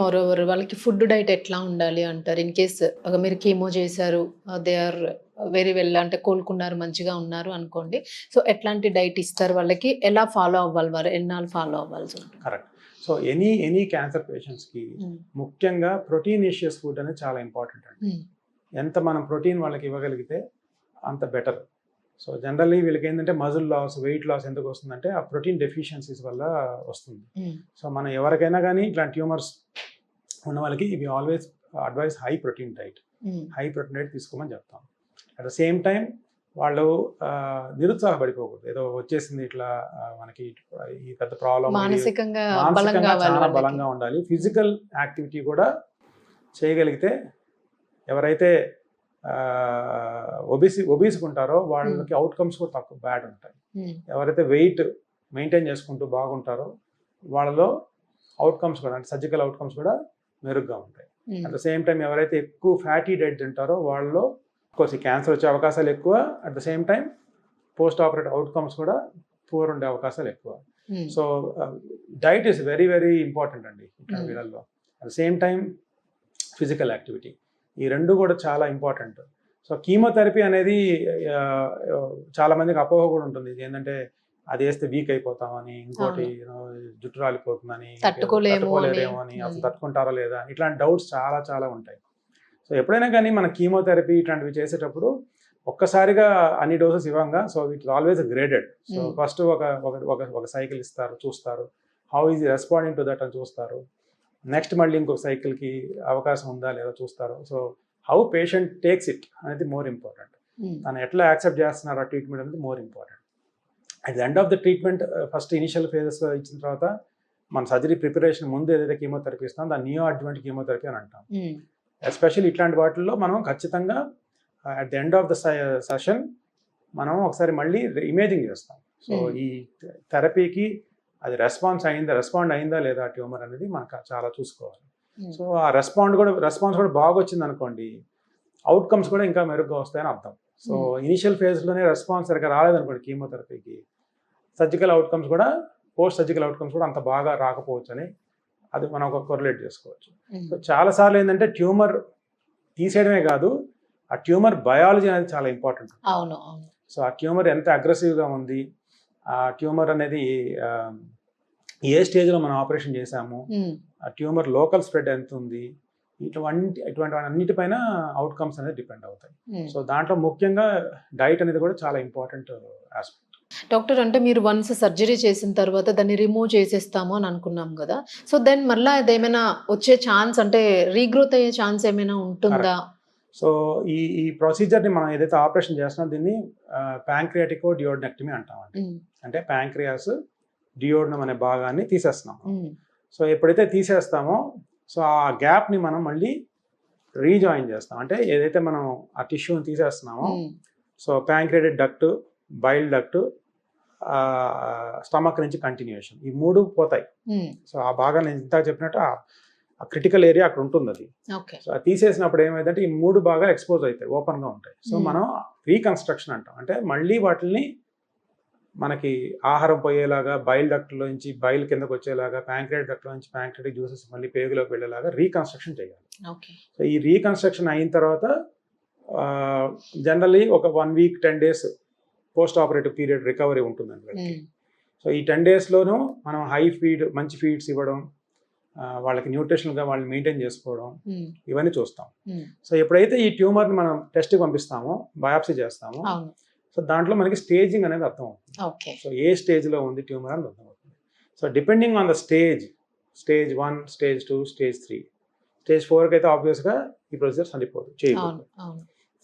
Moreover వాళ్ళకి food diet ఎట్లా ఉండాలి అంటారు? ఇన్ కేస్ మీరు కీమో చేశారు దే ఆర్ వెరీ వెల్ అంటే కోలుకున్నారు మంచిగా ఉన్నారు అనుకోండి. సో ఎట్లాంటి డైట్ ఇస్తారు వాళ్ళకి? ఎలా ఫాలో అవ్వాలి వారు? ఎన్నాళ్ళు ఫాలో అవ్వాల్సి ఉంటుంది? Correct so any any cancer పేషెంట్స్కి ముఖ్యంగా ప్రోటీనేషియస్ ఫుడ్ అనేది చాలా ఇంపార్టెంట్ అండి. Mm. ఎంత మనం ప్రోటీన్ వాళ్ళకి ఇవ్వగలిగితే అంత బెటర్ సో జనరల్లీ వీళ్ళకి ఏంటంటే మజిల్ లాస్ వెయిట్ లాస్ ఎందుకు వస్తుందంటే ఆ ప్రోటీన్ డెఫిషియన్సీస్ వల్ల వస్తుంది. సో మనం ఎవరికైనా కానీ ఇట్లాంటి ట్యూమర్స్ ఉన్న వాళ్ళకి ఇవి always advise high protein diet. High protein diet తీసుకోమని చెప్తాం. అట్ ద సేమ్ టైం వాళ్ళు నిరుత్సాహపడిపోకూడదు. ఏదో వచ్చేసింది ఇట్లా మనకి ఈ పెద్ద ప్రాబ్లం మానసికంగా చాలా. బలంగా ఉండాలి. ఫిజికల్ యాక్టివిటీ కూడా చేయగలిగితే ఎవరైతే ఒబిసి ఒబీసుకుంటారో వాళ్ళకి అవుట్కమ్స్ కూడా తక్కువ బ్యాడ్ ఉంటాయి. Mm. ఎవరైతే వెయిట్ మెయింటైన్ చేసుకుంటూ బాగుంటారో వాళ్ళలో అవుట్కమ్స్ కూడా అంటే సర్జికల్ అవుట్కమ్స్ కూడా మెరుగ్గా ఉంటాయి. అట్ ద సేమ్ టైం ఎవరైతే ఎక్కువ ఫ్యాటీ డైట్ తింటారో వాళ్ళలో కోర్స్ క్యాన్సర్ వచ్చే అవకాశాలు ఎక్కువ. At the same time post operative outcomes కూడా పూర్ ఉండే అవకాశాలు ఎక్కువ. So diet is very very important అండి ఇక్కడ. వీళ్ళల్లో at the same time physical activity ఈ రెండు కూడా చాలా ఇంపార్టెంట్ సో కీమోథెరపీ అనేది ఆ, ఆ, చాలా మందికి అపోహ కూడా ఉంటుంది. ఇది ఏంటంటే అది వేస్తే వీక్ అయిపోతామని ఇంకోటి జుట్టు రాలిపోతుందని. తట్టుకోలేరేమో అని. అసలు. తట్టుకుంటారా లేదా? ఇట్లాంటి డౌట్స్ చాలా చాలా ఉంటాయి. సో ఎప్పుడైనా కానీ మన కీమోథెరపీ ఇట్లాంటివి చేసేటప్పుడు ఒక్కసారిగా అన్ని doses ఇవ్వంగా so it always graded so. First ఒక ఒక- సైకిల్ ఇస్తారు చూస్తారు. How is responding to that అని చూస్తారు. నెక్స్ట్ మళ్ళీ ఇంకొక సైకిల్కి అవకాశం ఉందా లేదా చూస్తారు. So how patient takes it అనేది మోర్ ఇంపార్టెంట్. తను ఎట్లా యాక్సెప్ట్ చేస్తున్నారు ఆ ట్రీట్మెంట్ అనేది more important at the end of the treatment first initial phases ఇచ్చిన తర్వాత మన సర్జరీ ప్రిపరేషన్ ముందు ఏదైతే కీమోథెరపీ ఇస్తాం దాన్ని నియో అడ్వాంట్ కీమోథెరపీ అని అంటాం Mm. ఎస్పెషల్లీ ఇట్లాంటి వాటిల్లో మనం ఖచ్చితంగా at the end of the session మనం ఒకసారి మళ్ళీ ఇమేజింగ్ చేస్తాం సో Hmm. ఈ థెరపీకి అది రెస్పాన్స్ అయిందా రెస్పాండ్ అయిందా లేదా ట్యూమర్ అనేది మనకు చాలా చూసుకోవాలి. సో ఆ రెస్పాండ్ కూడా రెస్పాన్స్ కూడా బాగా వచ్చింది అనుకోండి అవుట్కమ్స్ కూడా ఇంకా మెరుగ్గా వస్తాయని అర్థం సో Hmm. ఇనిషియల్ ఫేజ్లోనే రెస్పాన్స్ సరిగ్గా రాలేదనుకోండి కీమోథెరపీకి సర్జికల్ అవుట్కమ్స్ కూడా పోస్ట్ సర్జికల్ అవుట్కమ్స్ కూడా అంత బాగా రాకపోవచ్చు అని అది మనం ఒక కొరలేట్ చేసుకోవచ్చు. సో చాలాసార్లు ఏంటంటే ట్యూమర్ తీసేయడమే కాదు ఆ ట్యూమర్ బయాలజీ అనేది చాలా ఇంపార్టెంట్ అవును సో ఆ ట్యూమర్ ఎంత అగ్రెసివ్గా ఉంది ఆ ట్యూమర్ అనేది ఏ స్టేజ్లో మనం ఆపరేషన్ చేశాము Mm. ఆ ట్యూమర్ లోకల్ స్ప్రెడ్ ఎంత ఉంది ఇటువంటి ఇటువంటి అన్నిటిపైన అవుట్కమ్స్ అనేది డిపెండ్ అవుతాయి. సో దాంట్లో ముఖ్యంగా డైట్ అనేది కూడా చాలా ఇంపార్టెంట్ ఆస్పెక్ట్ డాక్టర్ అంటే మీరు వన్స్ సర్జరీ చేసిన తర్వాత దాన్ని రిమూవ్ చేసేస్తాము అని అనుకున్నాం కదా. సో దెన్ మళ్ళీ అదేమైనా వచ్చే ఛాన్స్ అంటే రీగ్రోత్ అయ్యే ఛాన్స్ ఏమైనా ఉంటుందా? సో ఈ ఈ ప్రొసీజర్ని మనం ఏదైతే ఆపరేషన్ చేస్తున్నామో దీన్ని ప్యాంక్రియాటికో డియోడనెక్టమీ అంటామండి. Mm. అంటే ప్యాంక్రియాస్ డియోడనం అనే భాగాన్ని తీసేస్తున్నాం. సో ఎప్పుడైతే తీసేస్తామో సో ఆ గ్యాప్ని మనం మళ్ళీ రీజాయిన్ చేస్తాం అంటే ఏదైతే మనం ఆ టిష్యూని తీసేస్తున్నామో. So pancreatic duct bile duct stomach నుంచి కంటిన్యూషన్ ఈ మూడు పోతాయి. సో ఆ భాగాన్ని నేను ఇంతకు చెప్పినట్టు ఆ- క్రిటికల్ ఏరియా అక్కడ ఉంటుంది అది ఓకే సో అది తీసేసినప్పుడు ఏమైందంటే ఈ మూడు బాగా ఎక్స్పోజ్ అవుతాయి ఓపెన్గా ఉంటాయి సో. మనం రీకన్స్ట్రక్షన్ అంటాం అంటే మళ్ళీ వాటిని మనకి ఆహారం పోయేలాగా బైల్ డక్ట్లోంచి బైల్ కిందకు వచ్చేలాగా ప్యాంక్రియాట్ డక్ట్లో నుంచి ప్యాంక్రియాటిక్ జ్యూసెస్ మళ్ళీ పేగులోకి వెళ్ళేలాగా రీకన్స్ట్రక్షన్ చేయాలి సో ఈ రీకన్స్ట్రక్షన్ అయిన తర్వాత జనరల్లీ ఒక one week ten days post operative period recovery ఉంటుందండి వీళ్ళకి. సో ఈ టెన్ డేస్లోనూ మనం హై ఫీడ్ మంచి ఫీడ్స్ ఇవ్వడం వాళ్ళకి న్యూట్రిషనల్గా వాళ్ళని మెయింటైన్ చేసుకోవడం. ఇవన్నీ చూస్తాం. సో ఎప్పుడైతే ఈ ట్యూమర్ని మనం టెస్ట్కి పంపిస్తామో బయాప్సీ చేస్తామో సో దాంట్లో మనకి స్టేజింగ్ అనేది అర్థం అవుతుంది. సో ఏ స్టేజ్లో ఉంది ట్యూమర్ అని అర్థం అవుతుంది. So depending on the stage stage one stage two stage three stage ఫోర్కి అయితే ఆబ్వియస్గా ఈ ప్రొసీజర్ సరిపోదు అవును చేయకూడదు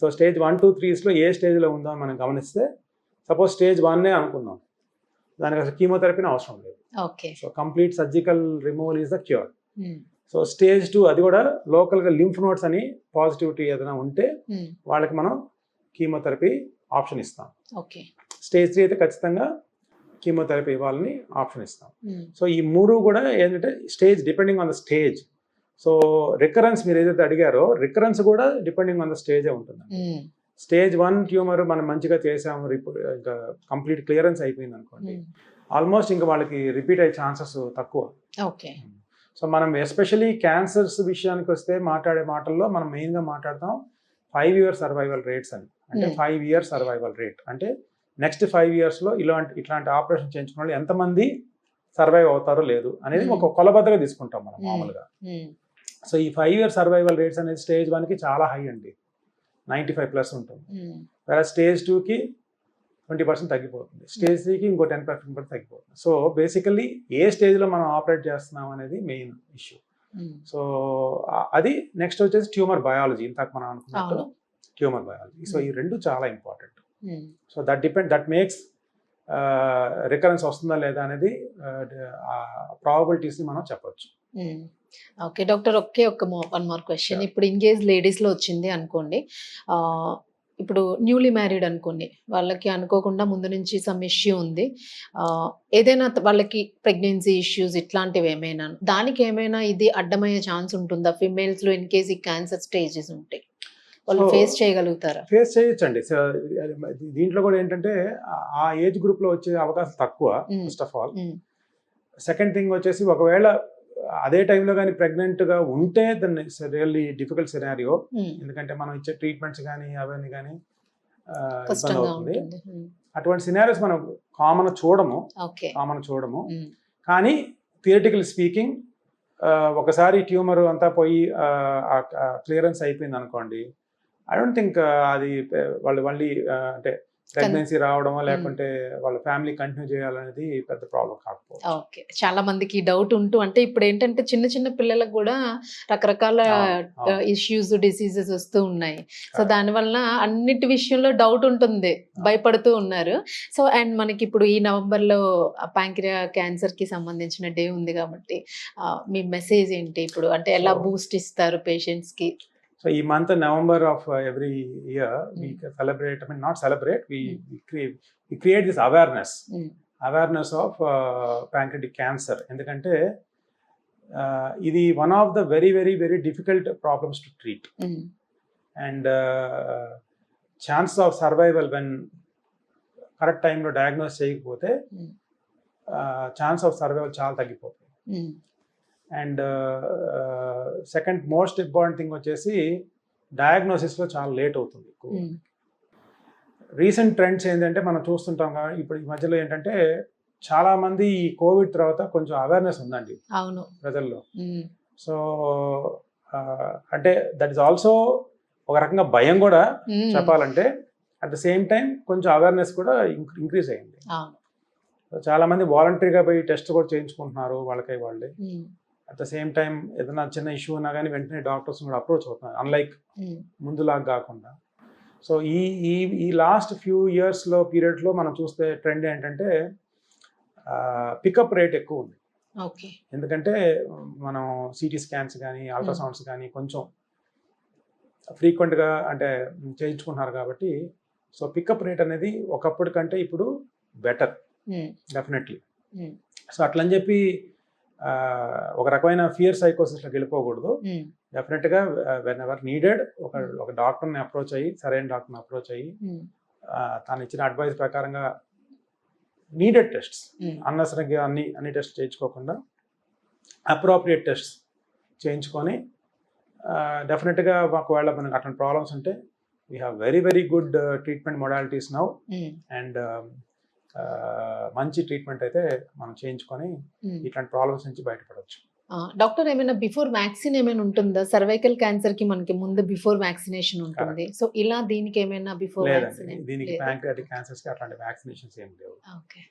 సో స్టేజ్ వన్ టూ త్రీస్లో ఏ స్టేజ్లో ఉందో అని మనం గమనిస్తే సపోజ్ స్టేజ్ వన్నే అనుకుందాం. దానికి అసలు కీమోథెరపీని అవసరం లేదు. So complete surgical removal is the cure. So stage two అది కూడా లోకల్గా లింఫ్ నోట్స్ అని పాజిటివిటీ ఏదైనా ఉంటే Mm. వాళ్ళకి మనం కీమోథెరపీ ఆప్షన్ ఇస్తాం. ఓకే. స్టేజ్ త్రీ అయితే ఖచ్చితంగా కీమోథెరపీ ఇవ్వాలని ఆప్షన్ ఇస్తాం. Mm. సో ఈ మూడు కూడా ఏంటంటే stage depending on the stage. So recurrence మీరు ఏదైతే అడిగారో రికరెన్స్ కూడా డిపెండింగ్ ఆన్ ద స్టేజే ఉంటుంది Mm. స్టేజ్ వన్ ట్యూమర్ మనం మంచిగా చేసాము ఇంకా కంప్లీట్ క్లియరెన్స్ అయిపోయింది అనుకోండి. Mm. ఆల్మోస్ట్ ఇంకా వాళ్ళకి రిపీట్ అయ్యే ఛాన్సెస్ తక్కువ. ఓకే. సో మనం ఎస్పెషలీ క్యాన్సర్స్ విషయానికి వస్తే మాట్లాడే మాటల్లో మనం మెయిన్గా మాట్లాడతాం. ఫైవ్ ఇయర్ సర్వైవల్ రేట్స్ అని. అంటే Hmm. Five year survival rate అంటే నెక్స్ట్ ఫైవ్ ఇయర్స్లో ఇలాంటి ఇట్లాంటి ఆపరేషన్ చేయించుకున్న వాళ్ళు ఎంతమంది సర్వైవ్ అవుతారో లేదు అనేది Hmm. ఒక కొలబద్దగా తీసుకుంటాం మనం Hmm. మామూలుగా. ఉమ్, సో ఈ ఫైవ్ ఇయర్ సర్వైవల్ రేట్స్ అనేది స్టేజ్ వన్కి చాలా హై అండి. నైంటీ ఫైవ్ ప్లస్ ఉంటుంది వేరే స్టేజ్ టూకి ట్వంటీ పర్సెంట్ తగ్గిపోతుంది. స్టేజ్ త్రీకి ఇంకో టెన్ పర్సెంట్ కూడా తగ్గిపోతుంది. సో బేసికల్లీ ఏ స్టేజ్లో మనం ఆపరేట్ చేస్తున్నాం అనేది మెయిన్ ఇష్యూ సో ఆ- అది నెక్స్ట్ వచ్చేసి ట్యూమర్ బయాలజీ ఇంతకు మనం అనుకున్నట్టు. ట్యూమర్ బయాలజీ సో ఈ రెండు చాలా important so that depend that makes recurrence వస్తుందా లేదా అనేది ప్రాబిలిటీస్ని మనం చెప్పొచ్చు. ఓకే డాక్టర్ ఒకే ఒక్క వన్ మోర్ క్వశ్చన్. ఇప్పుడు ఇంకేజ్ లేడీస్లో వచ్చింది అనుకోండి ఇప్పుడు న్యూలీ మ్యారీడ్ అనుకోండి వాళ్ళకి అనుకోకుండా ముందు నుంచి సమ్ ఇష్యూ ఉంది. ఏదైనా వాళ్ళకి ప్రెగ్నెన్సీ ఇష్యూస్ ఇట్లాంటివి ఏమైనా దానికి ఏమైనా ఇది అడ్డమయ్యే ఛాన్స్ ఉంటుందా? ఫిమేల్స్లో ఇన్ కేస్ ఈ క్యాన్సర్ స్టేజెస్ ఉంటాయి. వాళ్ళు ఫేస్ చేయగలుగుతారా? ఫేస్ చేయొచ్చండి. దీంట్లో కూడా ఏంటంటే ఆ- ఏజ్ గ్రూప్లో వచ్చే అవకాశం తక్కువ. First of all second thing వచ్చేసి ఒకవేళ అదే టైంలో కానీ ప్రెగ్నెంట్గా ఉంటే దాన్ని రియల్లీ డిఫికల్ట్ సినారియో. ఎందుకంటే మనం ఇచ్చే ట్రీట్మెంట్స్ కానీ అవన్నీ కానీ ఇబ్బంది అవుతుంది. అటువంటి సినారియోస్ మనం కామన్ చూడము. కామన్ చూడము. కానీ థియరిటికల్ స్పీకింగ్ ఒకసారి ట్యూమర్ అంతా పోయి క్లియరెన్స్ అయిపోయింది అనుకోండి ఐ డోంట్ థింక్ అది వాళ్ళు మళ్ళీ అంటే ప్రెగ్నెన్సీ రావడమో లేకుంటే వాళ్ళ ఫ్యామిలీ కంటిన్యూ చేయాలనేది పెద్ద ప్రాబ్లం కాకపోవచ్చు. ఓకే. చాలా మందికి డౌట్ ఉంటూ అంటే ఇప్పుడు ఏంటంటే చిన్న చిన్న పిల్లలకు కూడా రకరకాల. ఇష్యూస్ డిసీజెస్ వస్తూ ఉన్నాయి. So Correct. దానివల్ల అన్నిటి విషయంలో డౌట్ ఉంటుంది భయపడుతూ ఉన్నారు. సో అండ్ మనకి ఇప్పుడు ఈ నవంబర్లో ప్యాంక్రియా క్యాన్సర్కి సంబంధించిన డే ఉంది కాబట్టి మీ మెసేజ్ ఏంటి ఇప్పుడు? అంటే ఎలా బూస్ట్ ఇస్తారు పేషెంట్స్కి? సో ఈ month November of every year we. Celebrate I mean not celebrate we. We create this awareness. Awareness of pancreatic cancer ఎందుకంటే uh, ఇది one of the very very very difficult problems to treat and chances of survival when correct టైంలో diagnose చేయకపోతే. Chance of survival చాలా తగ్గిపోతుంది ఉమ్, and second most important thing వచ్చేసి డయాగ్నోసిస్లో చాలా late అవుతుంది ఎక్కువ ఉమ్, రీసెంట్ ట్రెండ్స్ ఏంటంటే మనం చూస్తుంటాం కాబట్టి ఇప్పుడు ఈ మధ్యలో ఏంటంటే చాలా మంది ఈ కోవిడ్ తర్వాత కొంచెం అవేర్నెస్ ఉందండి అవును. ప్రజల్లో. ఉమ్, సో అంటే దట్ ఈస్ ఆల్సో ఒక రకంగా భయం కూడా ఉమ్, చెప్పాలంటే అట్ ద సేమ్ టైం కొంచెం అవేర్నెస్ కూడా ఇంక్రీజ్ అయింది చాలా మంది వాలంటరీగా పోయి టెస్ట్ కూడా చేయించుకుంటున్నారు వాళ్ళకై వాళ్ళే. అట్ ద సేమ్ టైం ఏదైనా చిన్న ఇష్యూ ఉన్నా కానీ వెంటనే డాక్టర్స్ కూడా అప్రోచ్ అవుతున్నారు. అన్లైక్ ఉమ్, ముందులాగా కాకుండా. సో ఈ ఈ ఈ లాస్ట్ ఫ్యూ ఇయర్స్లో పీరియడ్లో మనం చూస్తే ట్రెండ్ ఏంటంటే పికప్ రేట్ ఎక్కువ ఉంది. ఎందుకంటే మనం సిటీ స్కాన్స్ కానీ అల్ట్రాసౌండ్స్ కానీ కొంచెం ఫ్రీక్వెంట్గా అంటే చేయించుకుంటున్నారు కాబట్టి సో పికప్ రేట్ అనేది ఒకప్పటి కంటే ఇప్పుడు బెటర్ డెఫినెట్లీ సో అట్లని చెప్పి ఒక రకమైన ఫియర్ సైకోసిస్లోకి వెళ్ళిపోకూడదు. డెఫినెట్గా వెన్ ఎవర్ నీడెడ్ ఒక Hmm. ఒక డాక్టర్ని అప్రోచ్ అయ్యి సరైన డాక్టర్ని అప్రోచ్ అయ్యి ఆ, తను ఇచ్చిన అడ్వైస్ ప్రకారంగా నీడెడ్ టెస్ట్స్. అన్నసరిగా అన్ని అన్ని టెస్ట్ చేయించుకోకుండా అప్రోప్రియేట్ టెస్ట్ చేయించుకొని డెఫినెట్గా ఒకవేళ మనకు అట్లాంటి ప్రాబ్లమ్స్ ఉంటే we have very very good treatment modalities now and మంచి ట్రీట్మెంట్ అయితే మనం చేయించుకొని. ఇట్లాంటి ప్రాబ్లమ్స్ నుంచి బయటపడవచ్చు డాక్టర్ ఏమైనా బిఫోర్ వ్యాక్సిన్ ఏమైనా ఉంటుందా? సర్వైకల్ క్యాన్సర్కి మనకి ముందు బిఫోర్ వ్యాక్సినేషన్ ఉంటుంది. సో ఇలా దీనికి ఏమైనా బిఫోర్ దీనికి ప్యాంక్రియాటిక్ క్యాన్సర్స్కి అట్లాంటి వ్యాక్సినేషన్స్ ఏం లేవు. ఓకే.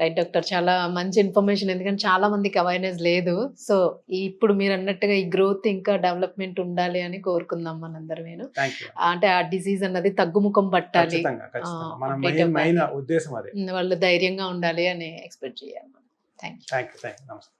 రైట్ డాక్టర్ చాలా మంచి ఇన్ఫర్మేషన్. ఎందుకంటే చాలా మందికి అవేర్నెస్ లేదు. సో ఇప్పుడు మీరు అన్నట్టుగా ఈ గ్రోత్ ఇంకా డెవలప్మెంట్ ఉండాలి అని కోరుకుందాం మనందరమేను. థ్యాంక్ యూ అంటే ఆ డిసీజ్ అన్నది తగ్గుముఖం పట్టాలి. వాళ్ళు ధైర్యంగా ఉండాలి అని ఎక్స్పెక్ట్ చేయాలి thank you thank you thank you నమస్తే.